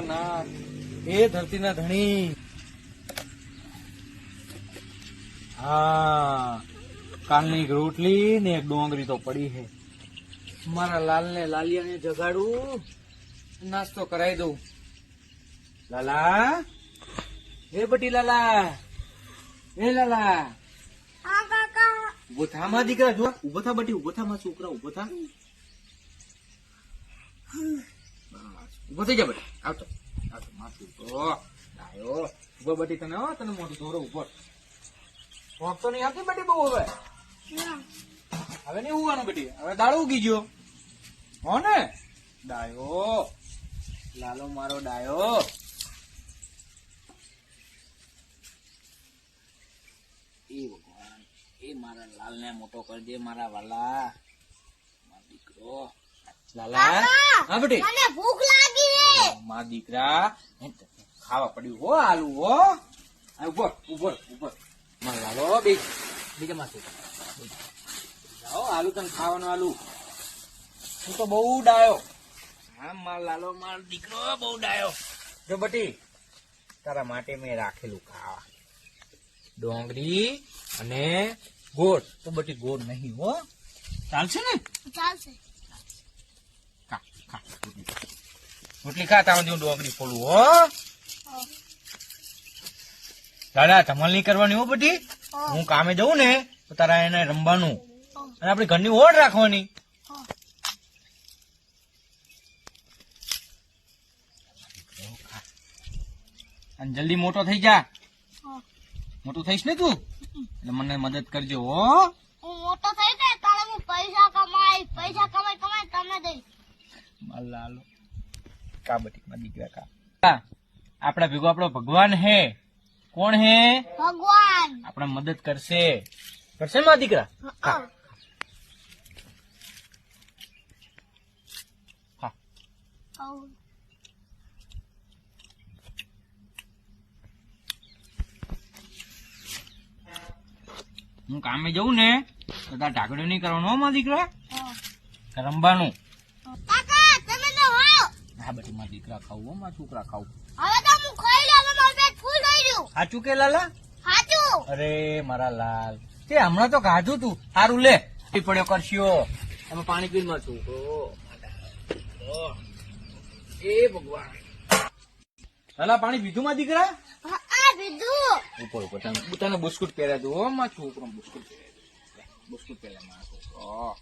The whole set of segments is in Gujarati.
નાથ એ ધરતીના ધણી. હા કાલની રોટલી ને એક ડોંગરી તો પડી હે મારા લાલ ને લાલિયાને જગાડું નાસ્તો કરાવી દઉં. લાલા એ બટી લાલા એ લાલા. હા કાકા. ઊભો થા માં દીકરા જો ઊભો થા બટી ઊભો થા માં છોકરા ઊભો થા. ઊભો થઈ જા બટી આવતો. આવતો. માથું તો આયો ઊભો બટી તને હો તને મોટું ધોરો ઊભો. ભોગ તો નહીં આવતી બટી બહુ હવે? હવે નહીં ઉગવાનું બટી? હવે દાડો ઉગી ગયો. હો ને? ડાયો. લાલો મારો ડાયો. એ ભગવાન એ મારા લાલ ને મોટો કરજે મારા વાલા. મારો દીકરો. લાલા હા બેટી. મને ભૂખ લાગી મા દીકરા ખાવા પડ્યું હો આલુ હો. ઊભો ઊભો ઊભો. માર લાલો બે બીજા માં જાઓ આલુ તને ખાવાનું આલુ. હું તો બહુ ડાયો. હા માર લાલો માર દીકરો બહુ ડાયો. જો બટી તારા માટે મેં રાખેલું ખાવા. ડોંગરી અને ગોળ. તો બટી ગોળ નહીં હો. ચાલશે ને? ચાલશે. ખા ખા. રોટલી ખા. રોટલી ખા ત્યાં હું ડોંગરી ફોલું હો. દાદા ધમાલ નહીં કરવાની હો બધી. હું કામે જઉં ને તો તારા એને રમવાનું. અને આપણી ઘરની ઓળ રાખવાની. અને જલ્દી મોટો થઈ જા. મોટો થઈશ ને તું? એટલે મને મદદ કરજો હો. હું મોટો થઈ જાય તારે હું પૈસા કમાઈ પૈસા કમાઈ કમાઈ તમને દઈશ. લાલો. કા બટી માં દીકરા કા? આપણા ભેગો આપણો ભગવાન હે. કોણ હે? ભગવાન. આપણા મદદ કરશે. કરશે માં દીકરા? હા. કામે જઉં ને તો તાર ઢાકડ્યો નહીં કરવાનો હો માં દીકરા. રમવાનું હા બધી માં દીકરા ખાવું હો માં છોકરા ખાવું. હવે તો હું ખાઈ લઉં હવે મારું પેટ ફૂલ થઈ ગયું. સાચું કે લાલા? સાચું. અરે મારા લાલ. તે હમણાં તો ખાધું તું. સારું લે. પડ્યો કરશ્યો એમાં પાણી પીને છું. છોકરો એ ભગવાન. લાલા પાણી પીધું માં દીકરા? આ ઉપર ઉપર. તને તને બિસ્કુટ પહેર્યા દઉં હો માં છોકરો બિસ્કુટ પહેર્યા બિસ્કુટ પહેર્યા મારા છોકરો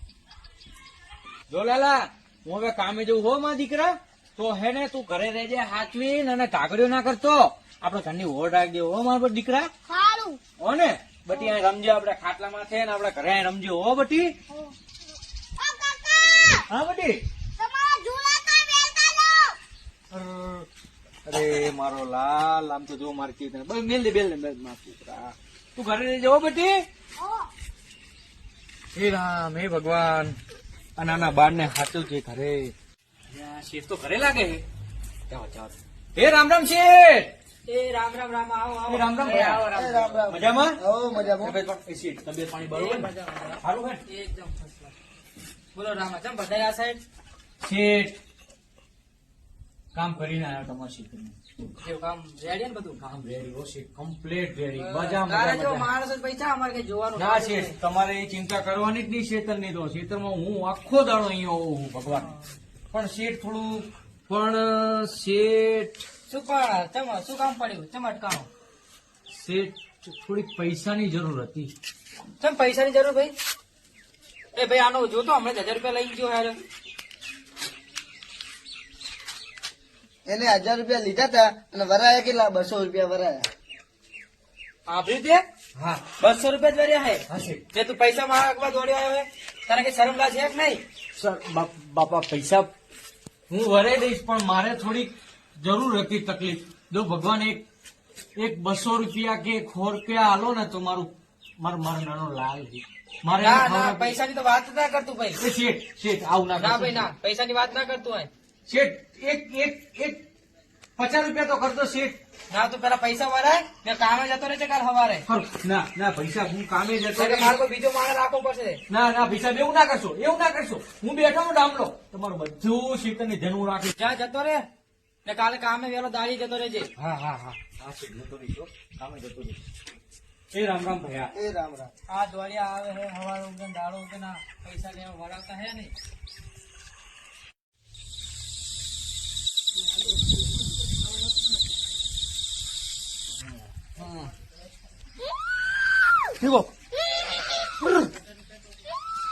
જો લાલા હું હવે કામે જવું હો માં દીકરા. તો હે ને તું ઘરે રહેજે હાચવીન અને કાગડીઓ ના કરતો. આપડે ઘરની ઓઢ રાખજે હો મારા પર દીકરા. સારું હો ને? બટી અહીં રમજો આપડે ખાટલામાં છે ને આપડે ઘરે અહીં રમજો હો બટી. હા બટી. અરે મારો લાલ આમ તો જો મારે કેવી બસ મેલ દે બેલ દે માર છોકરા તું ઘરે રહેજે હો બટી. હે રામ હે ભગવાન. આ નાના બાળ ને હાચલ છે ઘરે. શેઠ તો ઘરે લાગે છે. જાઓ જાઓ. હે રામ રામ શેઠ! એ રામ રામ રામ આવો આવો. રામ રામ આવો, રામ. રામ. મજામાં? હો મજામાં. તબિયત પાણી- એ શેઠ, તબિયત પાણી એ બરોબર ને? મજામાં, મજામાં. સારું હે? એકદમ બોલો રામા ચમ બધા આ સાઈડ શેઠ કામ કરીને આવ્યો તમારા. કામ રેડી ને બધું? કામ રેડી હો શેઠ કમ્પ્લીટ રેડી મજા મજા મજા. માણસ જ પૈસા અમારે કઈ જોવાનું ના શેઠ તમારે એ ચિંતા કરવાની જ નહીં શેતરની તો. શેતરમાં હું આખો દાડો અહીંયા હોઉં ભગવાન. પણ શેઠ થોડું પણ શેઠ શું પણ ચમ શું કામ પડ્યું? ચમ કામ. શેઠ થોડીક પૈસાની જરૂર હતી. ચમ પૈસાની જરૂર ભાઈ? એ ભાઈ આનો જોતો હમણાં હજાર રૂપિયા લઈ ગયો યાર એને હજાર રૂપિયા લીધા હતા અને વરાયા કેટલા? બસો રૂપિયા વરાયા. આપ્યું તે હા. બસો રૂપિયા જ વર્યા હે? હા જે તું પૈસા માગવા દોડ્યો આવ્યો તારે તને કઈ શરમ લાગે કે નહીં? સર બાપ- બાપા પૈસા હું વરે દઈશ પણ મારે થોડીક જરૂર હતી તકલીફ. જો ભગવાન એક એક બસો રૂપિયા કે એક સો રૂપિયા આલો ને તો મારું મારું મારો નાનો લાલ છે. મારે પૈસાની તો વાત ના કરતું ભાઈ. શેઠ શેઠ આવું ના ના ભાઈ ના પૈસાની વાત ના કરતું હોય. શેઠ એક એક એક પચાસ રૂપિયા તો કરતો સીટ ના તું પેલા પૈસા ભરાય ને કામે જતો રહેશે કાલ સવારે ના ના પૈસા હું કામે જતો. મારે કોઈ બીજો માણસ રાખવો પડશે. ના ના પૈસા એવું ના કરશો એવું ના કરશો. હું બેઠો હું ડામલો. તમારું બધું શેતરની ધનું રાખી જ્યાં જતો રે ને કાલે કામે વેલો દાડી જતો રહેજે. હા હા હા. હા છે જતો રહીશો કામે જતો રહીશ એ રામ રામ ભૈયા એ રામ રામ. આ દોડિયા આવે હે હવાર ઉગન દાડો ઉગન પૈસા લેવા વળાવતા હે ને Digo.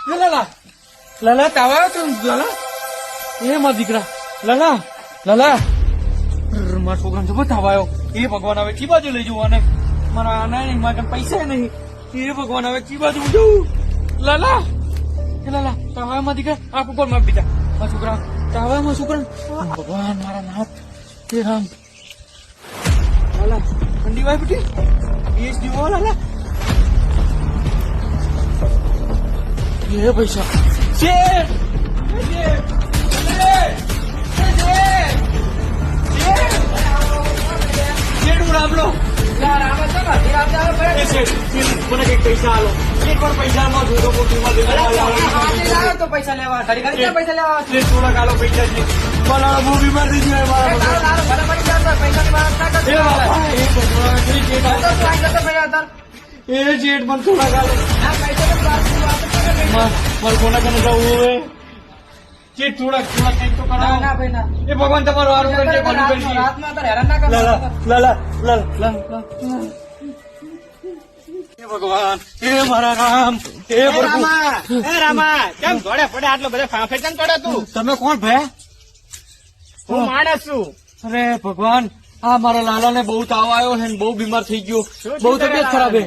લલા લાલા તાવા તું લાલા એ મારા દીકરા લલા લાલા મારા છોકરાને જબર તાવ આવ્યો એ ભગવાન હવે કી બાજુ લઈ જવું અને મારા નહીં મારા પૈસા નહીં એ ભગવાન હવે કી બાજુ હું જવું લાલા એ લલા તાવ આવ્યો દીકરા આપ ઉપરમાં બીજા મારા છોકરા તાવ આવ્યો છોકરા ભગવાન મારા નાથ હે રામ લાલા ઠંડી વાય બેટી જ દીવો લાલા હે પૈસા શેઠ મને કંઈક પૈસા આલો એક વાર પૈસા માં જોતો મોટી તો પૈસા લેવા પૈસા લેવા થોડાક આલો પૈસા છે મારા હું બીમાર થઈ જાય મારા પૈસા ની વાત ના કરતો એ વાતની વાત કરે ભાઈ. માર કોના કને જવું હવે? શેઠ, થોડાક થોડાક કંઈક તો ના, ના, ભાઈ, ના. એ ભગવાન તમારું હારું કરજે ભલું કરજે. રાતમાં તારે હેરાન ના લા લા લા લા લા લા લા લા. હે ભગવાન હે મારા રામ હે પ્રભુ. એ રામા. કેમ ઘોડે પડે આટલો બધો ફાંફે કેમ ચડે તું? તમે કોણ ભે? હું માણસ છું. અરે ભગવાન આ મારા લાલા ને બહુ તાવ આવ્યો છે ને બહુ બીમાર થઈ ગયો. બહુ તબિયત ખરાબ હે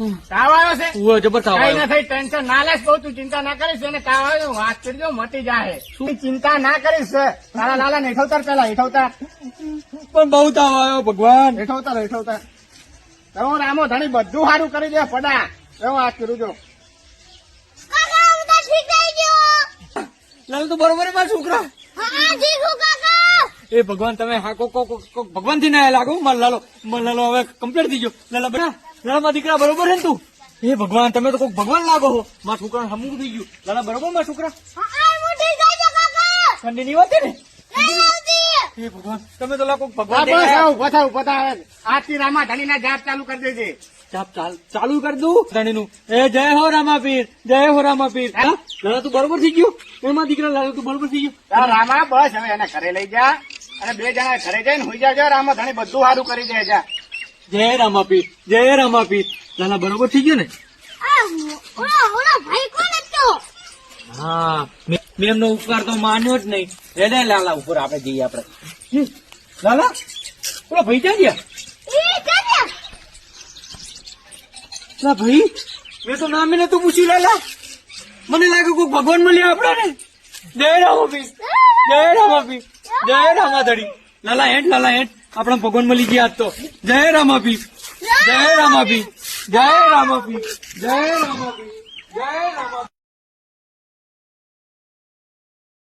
તાવ આવ્યો છે? ઉવે જબર તાવ આવ્યો. થઈ ટેન્શન ના લેશ બહુ તું ચિંતા ના કરીશ અને તાવ આવ્યો વાત કરજો મટી જાય તું ચિંતા ના કરીશ તારા લાલા ને હેઠવતાર પેલા હેઠવતાર. પણ બહુ તાવ આવ્યો ભગવાન. હેઠવતાર હેઠવતાર. હું રામો ધણી બધું સારું કરી દે પડા. એવું વાત કરું જો લાલ તો બરોબર મારા છોકરા? એ ભગવાન તમે હા કોક ભગવાનથી ના લાગો મારા લાલો મારા લાલો હવે કમ્પ્લીટ થઈ ગયો. લાલા બના લાલા દીકરા બરોબર છે ને તું? હે ભગવાન તમે તો કોક ભગવાન લાગો છો મારા છોકરા હમું થઈ ગયું. લાલા બરોબર મારા છોકરા? હા હું ઠંડી ની? વાત ને હે ભગવાન તમે તો લાગો ભગવાન બસ દેખાયા. આવું પથા પથા આજથી રામા ધણી ના જાપ ચાલુ કરી દેજે. ચાપ ચાલ ચાલુ કરી દઉં? ધણીનું. એ જય હો જય હો હા? લાલા તું બરોબર થઈ ગયું? એમાં દીકરા લાલા તું બરોબર થઈ ગયું? રામા બસ હવે એને ઘરે લઈ જા. અને બે જણા ઘરે જઈને હોઈ જાજો. રામા ધણી બધું સારું કરી દે જા જય રામાપી જય રામાપી લાલા બરોબર થઈ ગયો ને? હા મેમ નો ઉપકાર તો માન્યો જ નહીં. રેડે લાલા ઉપર આપણે જઈએ આપણે. લાલા પેલા ભાઈ ક્યાં ગયા? ના ભાઈ મેં તો નામે નતું પૂછ્યું લાલા. મને લાગે કોઈ ભગવાન મળ્યા આપડે ને. જય રામાપીર જય રામાપીર. જય રામાધડી લાલા હેઠ લાલા હેઠ આપણા ભગવાન મળી ગયા તો. જય રામાભી જય રામાભી જય રામાભી જય રામાભી જય રામાપીર